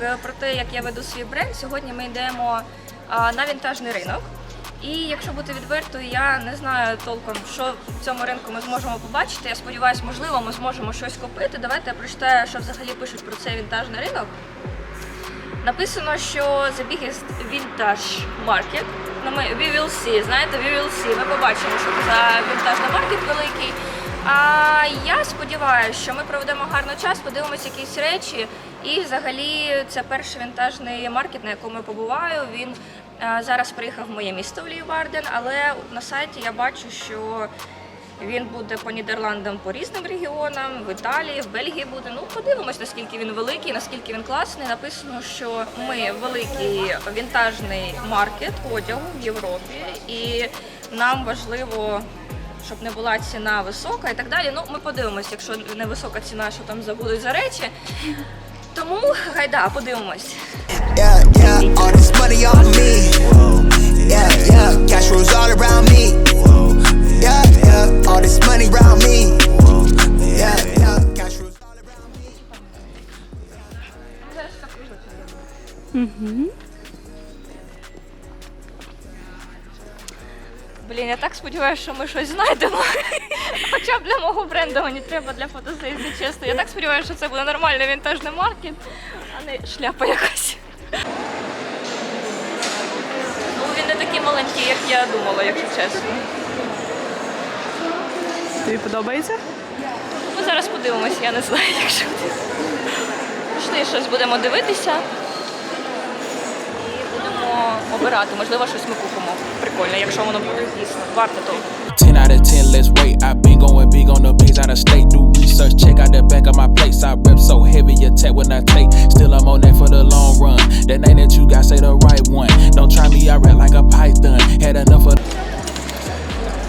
е, про те, як я веду свій бренд. Сьогодні ми йдемо на вінтажний ринок. І якщо бути відвертою, я не знаю толком, що в цьому ринку ми зможемо побачити. Я сподіваюся, можливо, ми зможемо щось купити. Давайте я прочитаю, що взагалі пишуть про цей вінтажний ринок. Написано, що the biggest vintage market. Ну, ми we will see, знаєте, we will see. Ми побачимо, що це за вінтажний маркет великий. А я сподіваюся, що ми проведемо гарний час, подивимося якісь речі. І взагалі це перший вінтажний маркет, на якому я побуваю. Він е, зараз приїхав в моє місто в Ліварден, але на сайті я бачу, що він буде по Нідерландам, по різним регіонам, в Італії, в Бельгії буде. Ну, подивимось, наскільки він великий, наскільки він класний. Написано, що ми великий вінтажний маркет одягу в Європі, і нам важливо, щоб не була ціна висока і так далі. Ну, ми подивимось, якщо не висока ціна, що там забудуть за речі. Тому гайда, подивимось. Yeah, yeah, all this money on me. Yeah, yeah, cash rules all around me. Yeah, yeah, all this money around me. Yeah, yeah, cash rules all around me. Блін, я так сподіваюся, що ми щось знайдемо. Хоча б для мого бренду мені треба для фотосесії, чесно. Я так сподіваюся, що це буде нормальний вінтажний маркет, а не шляпа якась. Ну, він не такий маленький, як я думала, якщо чесно. Тобі подобається? Ми зараз подивимося, я не знаю, якщо. Пішли, щось будемо дивитися. Обирати. Можливо, щось ми купимо. Прикольно, якщо воно буде дійсно. Варто того. 10 out of 10, let's wait. I've been going big on the beats out of state. Do research, check out the back of my plates. I rep so heavy, attack when I take. Still, I'm on that for the long run. That name that you got, say the right one. Don't try me, I rap like a python. Had enough of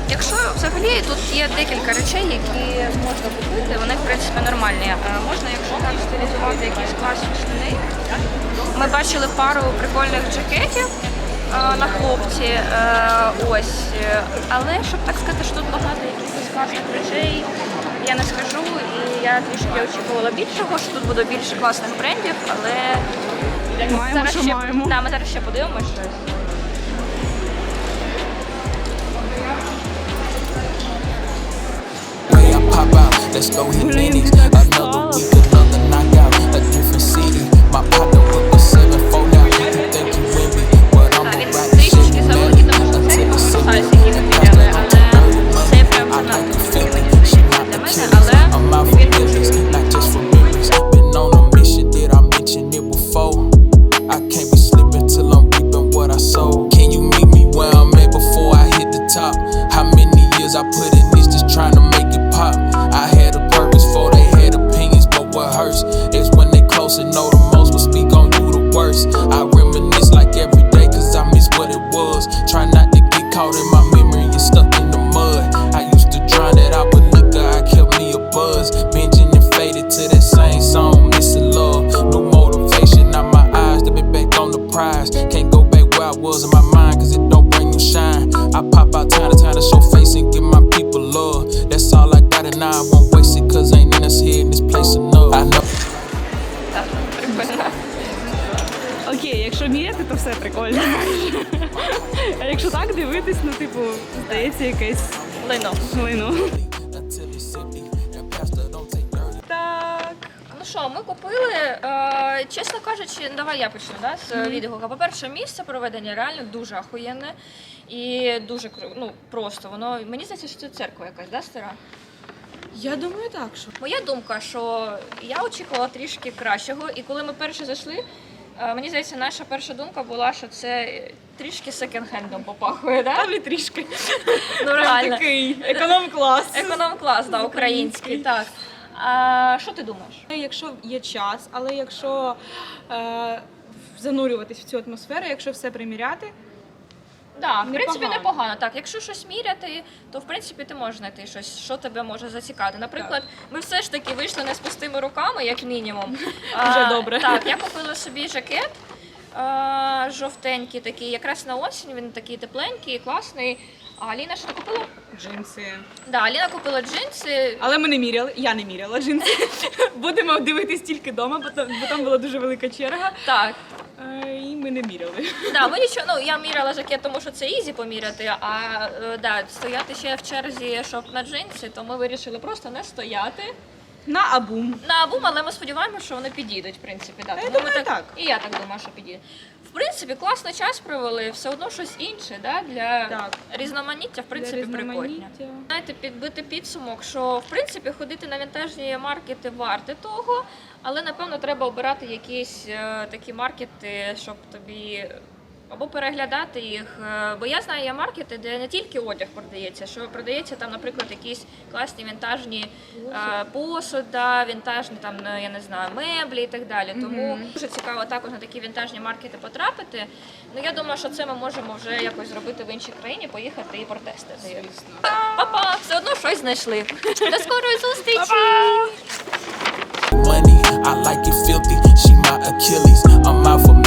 Якщо взагалі тут є декілька речей, які можна купити, вони в принципі нормальні. Е, Можна, якщо так стилізувати якісь класні штани. Ми бачили пару прикольних джакетів е, на хлопці. е, Ось. Е, Але щоб так сказати, що тут багато якихось класних речей, я не скажу. І я трішки очікувала більшого, що тут буде більше класних брендів, але Маємо, зараз що ще, маємо. Да, ми зараз ще подивимось щось. Let's go hit. Another worst. I reminisce like every day cause I miss what it was. Try все прикольно. А якщо так дивитись, ну типу, здається, якесь Лайно. dirty. Так. Ну що, ми купили, е, чесно кажучи, давай я почну да, з відгука. По-перше, місце проведення реально дуже ахуєнне і дуже кру- ну, просто. Воно мені здається, що це церква якась, да, стара? Я думаю, так що. Моя думка, що я очікувала трішки кращого, і коли ми перше зайшли, мені здається, наша перша думка була, що це трішки секонд-хендом попахує, да? Там трішки. Ну реально. Такий економ-клас. Економ-клас, да, український, так. А що ти думаєш? Якщо є час, але якщо е, занурюватись в цю атмосферу, якщо все приміряти, Да, в принципі, Непогано. непогано. Так, якщо щось міряти, то в принципі ти можеш знайти щось, що тебе може зацікавити. Наприклад, ми все ж таки вийшли не з пустими руками, як мінімум. Вже добре. Так, я купила собі жакет. жовтенький такий, якраз на осінь він такий тепленький, класний. А Аліна що ти купила? Джинси. Да, Аліна купила джинси. Але ми не міряли, я не міряла джинси. Будемо дивитись тільки вдома, бо там, бо там була дуже велика черга. Так, Е, І ми не міряли. да, ми нічого, ну я міряла жакет, тому що це ізі поміряти, а е, да, стояти ще в черзі, щоб на джинси, то ми вирішили просто не стояти. На абум. На абум, але ми сподіваємося, що вони підійдуть, в принципі. Да. Тому ми думаю, так. І я так думаю, що підійде. В принципі, класно час провели, все одно щось інше, да, для Так. різноманіття, в принципі, Для прикольно. різноманіття. Знаєте, підбити підсумок, що в принципі ходити на вінтажні маркети варте того, але напевно треба обирати якісь е, такі маркети, щоб тобі або переглядати їх. е, Бо я знаю, є маркети, де не тільки одяг продається, що продається там, наприклад, якісь класні вінтажні е, посуд, да, вінтажні там, ну, я не знаю, меблі і так далі. Тому дуже цікаво також на такі вінтажні маркети потрапити. Ну я думаю, що це ми можемо вже якось зробити в іншій країні, поїхати і протестити. Па-па, все одно щось знайшли. До скорої зустрічі! money. I like it filthy. She my Achilles. I'm out for